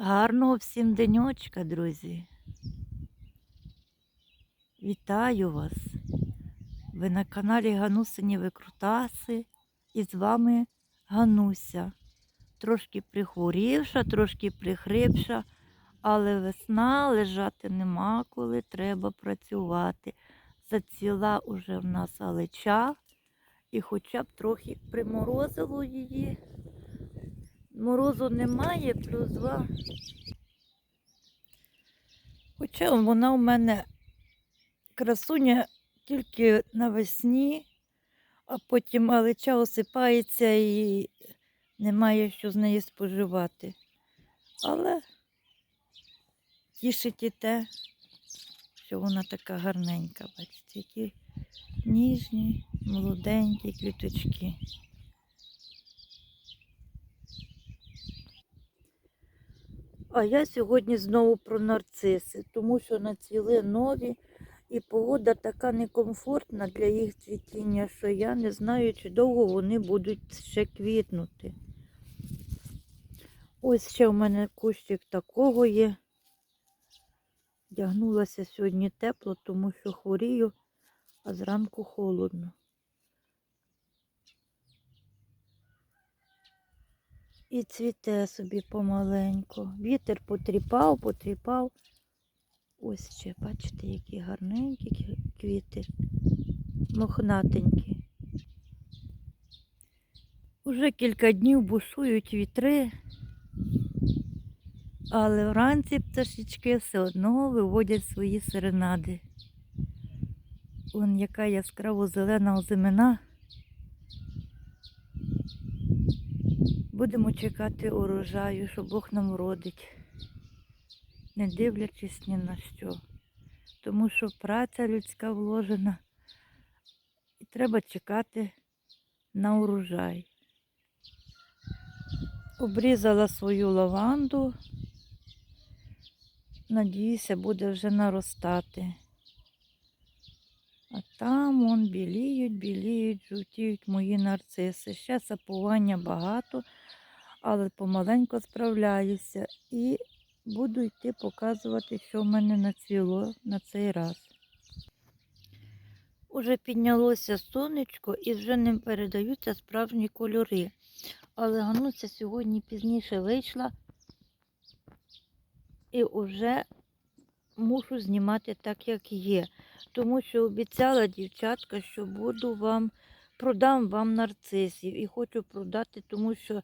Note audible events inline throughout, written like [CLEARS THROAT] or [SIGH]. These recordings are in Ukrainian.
Гарного всім денечка, друзі. Вітаю вас. Ви на каналі Ганусині Викрутаси. І з вами Гануся. Трошки прихворівша, трошки прихрипша, але весна лежати нема коли, треба працювати. Заціла уже в нас алеча, і хоча б трохи приморозило її. Морозу немає, плюс два. Хоча вона у мене красуня тільки навесні, а потім алеча осипається і немає що з неї споживати. Але тішить і те, що вона така гарненька, бачите, які ніжні, молоденькі квіточки. А я сьогодні знову про нарциси, тому що нацвіли нові, і погода така некомфортна для їх цвітіння, що я не знаю, чи довго вони будуть ще квітнути. Ось ще в мене кущик такого є. Дягнулася сьогодні тепло, тому що хворію, а зранку холодно. І цвіте собі помаленьку. Вітер потріпав, потріпав. Ось ще, бачите, які гарненькі квіти. Мохнатенькі. Уже кілька днів бушують вітри, але вранці пташечки все одно виводять свої серенади. Вон яка яскраво зелена озимина. Будемо чекати урожаю, що Бог нам родить, не дивлячись ні на що. Тому що праця людська вложена, і треба чекати на урожай. Обрізала свою лаванду, надіюся, буде вже наростати. А там вон біліють, біліють, жовтіють мої нарциси. Ще сапування багато, але помаленько справляюся і буду йти показувати, що в мене нацвіло на цей раз. Уже піднялося сонечко і вже не передаються справжні кольори. Але Гануся сьогодні пізніше вийшла і вже мушу знімати так, як є. Тому що обіцяла дівчатка, що буду вам, продам вам нарцисів. І хочу продати, тому що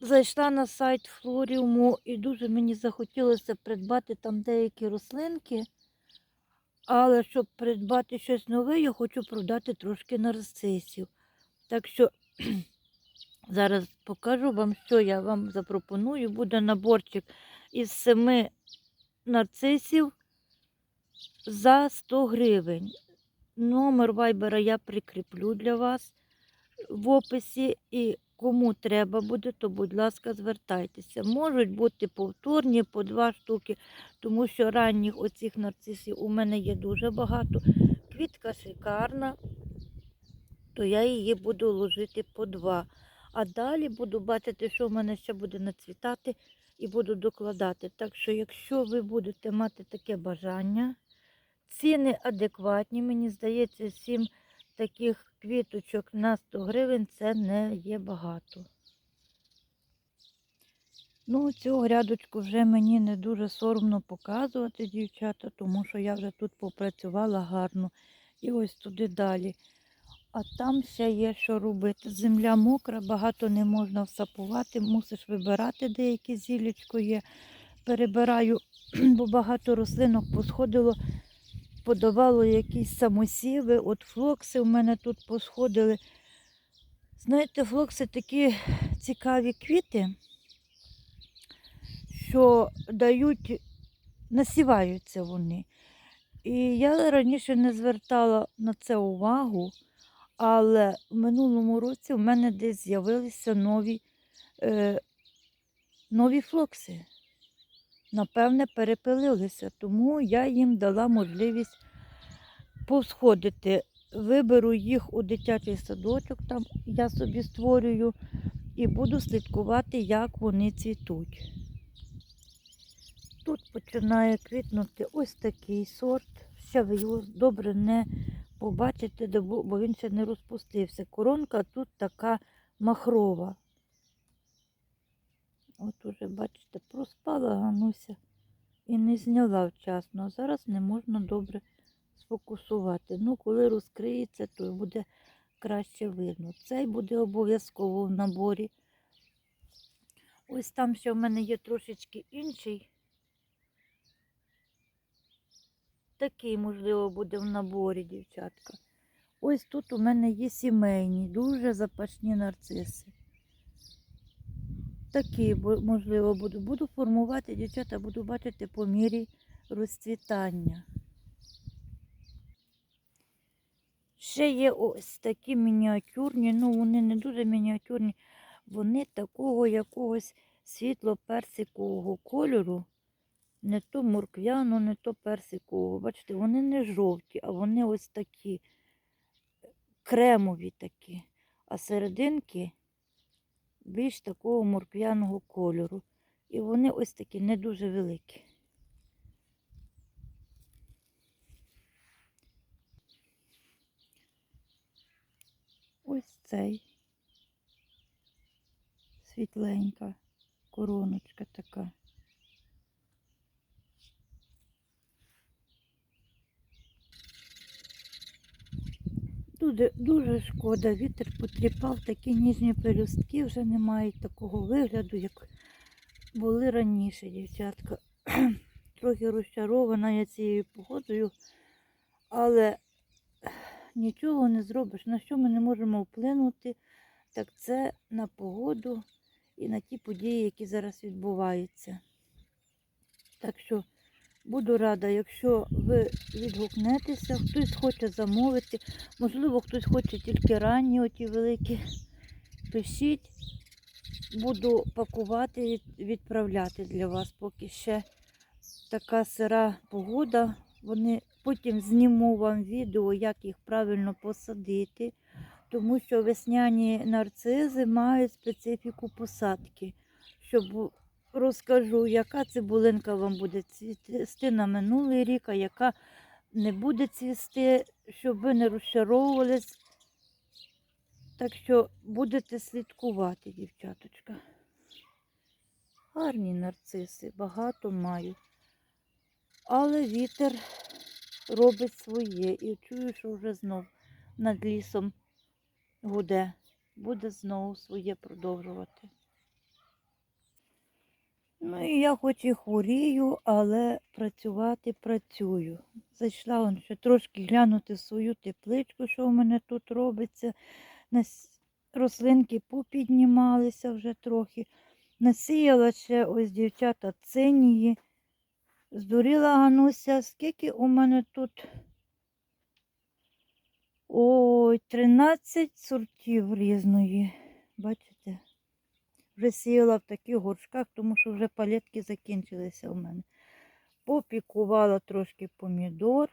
зайшла на сайт Флоріуму і дуже мені захотілося придбати там деякі рослинки. Але щоб придбати щось нове, я хочу продати трошки нарцисів. Так що [CLEARS THROAT] зараз покажу вам, що я вам запропоную. Буде наборчик із семи нарцисів за 100 гривень. Номер вайбера я прикріплю для вас в описі. І кому треба буде, то, будь ласка, звертайтеся. Можуть бути повторні по два штуки, тому що ранніх оцих нарцисів у мене є дуже багато. Квітка шикарна, то я її буду ложити по два. А далі буду бачити, що в мене ще буде нацвітати, і буду докладати. Так що, якщо ви будете мати таке бажання, ціни адекватні, мені здається, сім таких квіточок на 100 гривень це не є багато. Ну, цю грядочку вже мені не дуже соромно показувати, дівчата, тому що я вже тут попрацювала гарно. І ось туди далі. А там ще є що робити. Земля мокра, багато не можна всапувати, мусиш вибирати деяке зілечко є. Перебираю, [CLEARS THROAT] бо багато рослинок посходило, подавало якісь самосіви. От флокси в мене тут посходили. Знаєте, флокси такі цікаві квіти, що дають, насіваються вони. І я раніше не звертала на це увагу. Але в минулому році в мене десь з'явилися нові, е, нові флокси. Напевне, перепилилися, тому я їм дала можливість повсходити. Виберу їх у дитячий садочок, там я собі створюю, і буду слідкувати, як вони цвітуть. Тут починає квітнути ось такий сорт. Ще ви його добре не побачите, бо він ще не розпустився. Коронка тут така махрова. От уже, бачите, проспала Гануся і не зняла вчасно. Зараз не можна добре сфокусувати. Ну, коли розкриється, то буде краще видно. Цей буде обов'язково в наборі. Ось там ще в мене є трошечки інший. Такий, можливо, буде в наборі, дівчатка. Ось тут у мене є сімейні, дуже запашні нарциси. Такі, можливо, буду. Буду формувати, дівчата, буду бачити по мірі розцвітання. Ще є ось такі мініатюрні, ну вони не дуже мініатюрні, вони такого якогось світло-персикового кольору, не то морквяно, не то персикового. Бачите, вони не жовті, а вони ось такі кремові такі, а серединки більш такого морквяного кольору. І вони ось такі не дуже великі. Ось цей світленька короночка така. Дуже, дуже шкода, вітер потріпав, такі ніжні пелюстки вже не мають такого вигляду, як були раніше, дівчатка. [CLEARS THROAT] Трохи розчарована я цією погодою, але нічого не зробиш. На що ми не можемо вплинути, так це на погоду і на ті події, які зараз відбуваються. Так що буду рада, якщо ви відгукнетеся, хтось хоче замовити, можливо, хтось хоче тільки ранні оті великі. Пишіть, буду пакувати і відправляти для вас, поки ще така сира погода. Вони потім зніму вам відео, як їх правильно посадити, тому що весняні нарцизи мають специфіку посадки. Щоб розкажу, яка цибулинка вам буде цвісти на минулий рік, а яка не буде цвісти, щоб ви не розчаровувались. Так що будете слідкувати, дівчаточка. Гарні нарциси, багато маю. Але вітер робить своє. І чую, що вже знов над лісом гуде. Буде знову своє продовжувати. Ну і я хоч і хворію, але працювати працюю. Зайшла он ще трошки глянути свою тепличку, що в мене тут робиться. Рослинки попіднімалися вже трохи. Насіяла ще ось дівчата цинії. Здуріла Гануся, скільки у мене тут? Ой, 13 сортів різної. Бачите? Вже в таких горшках, тому що вже палетки закінчилися у мене. Попікувала трошки помідор.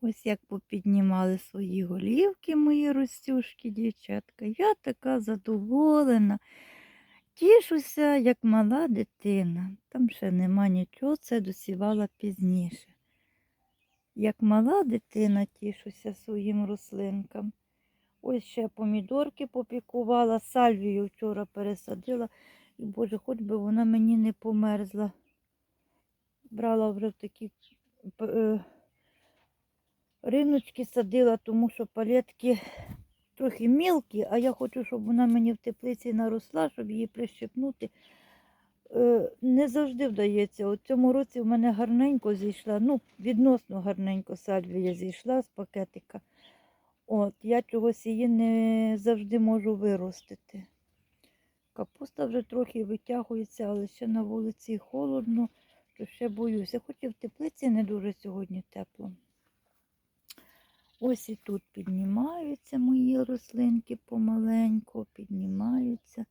Ось як попіднімали свої голівки мої ростюшки, дівчатка. Я така задоволена. Тішуся, як мала дитина. Там ще нема нічого, це досівала пізніше. Як мала дитина, тішуся своїм рослинкам. Ось ще помідорки попікувала, сальвію вчора пересадила. І, Боже, хоч би вона мені не померзла. Брала вже такі е, риночки садила, тому що палетки трохи мілкі, а я хочу, щоб вона мені в теплиці наросла, щоб її прищепнути. Е, Не завжди вдається. У цьому році в мене гарненько зійшла, ну, відносно гарненько сальвія зійшла з пакетика. От, я чогось її не завжди можу виростити. Капуста вже трохи витягується, але ще на вулиці холодно, то ще боюся. Хоч і в теплиці не дуже сьогодні тепло. Ось і тут піднімаються мої рослинки помаленьку, піднімаються.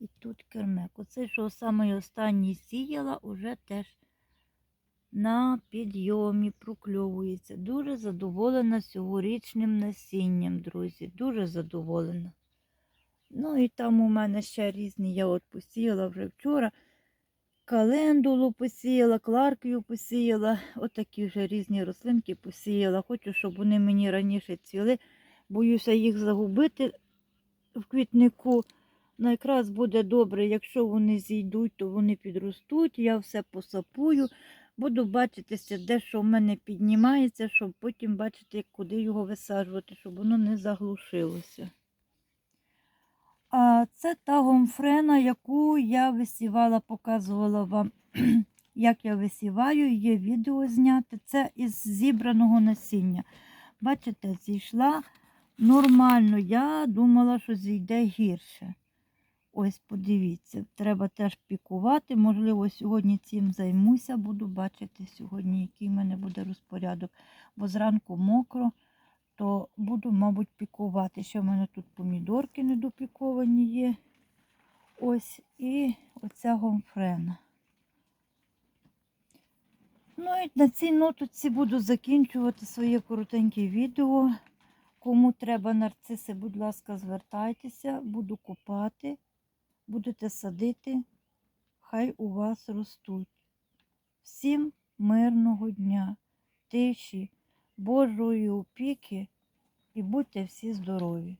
І тут кермек. Оце, що саме останній сіяла, уже теж на підйомі прокльовується. Дуже задоволена цьогорічним насінням, друзі. Дуже задоволена. Ну і там у мене ще різні, я от посіяла вже вчора. Календулу посіяла, кларкію посіяла, отакі вже різні рослинки посіяла. Хочу, щоб вони мені раніше цвіли. Боюся їх загубити в квітнику. Ну, буде добре, якщо вони зійдуть, то вони підростуть. Я все посапую. Буду бачитися, де що в мене піднімається, щоб потім бачити, куди його висаджувати, щоб воно не заглушилося. А це та гомфрена, яку я висівала, показувала вам, [CLEARS THROAT] як я висіваю, є відео зняти. Це із зібраного насіння. Бачите, зійшла нормально. Я думала, що зійде гірше. Ось подивіться, треба теж пікувати. Можливо, сьогодні цим займуся, буду бачити сьогодні, який в мене буде розпорядок. Бо зранку мокро, то буду, мабуть, пікувати. Ще в мене тут помідорки недопіковані є. Ось і оця гомфрена. Ну і на цій нотоці буду закінчувати своє коротеньке відео. Кому треба нарциси, будь ласка, звертайтеся, буду купати, будете садити, хай у вас ростуть. Всім мирного дня, тиші, Божої опіки і будьте всі здорові!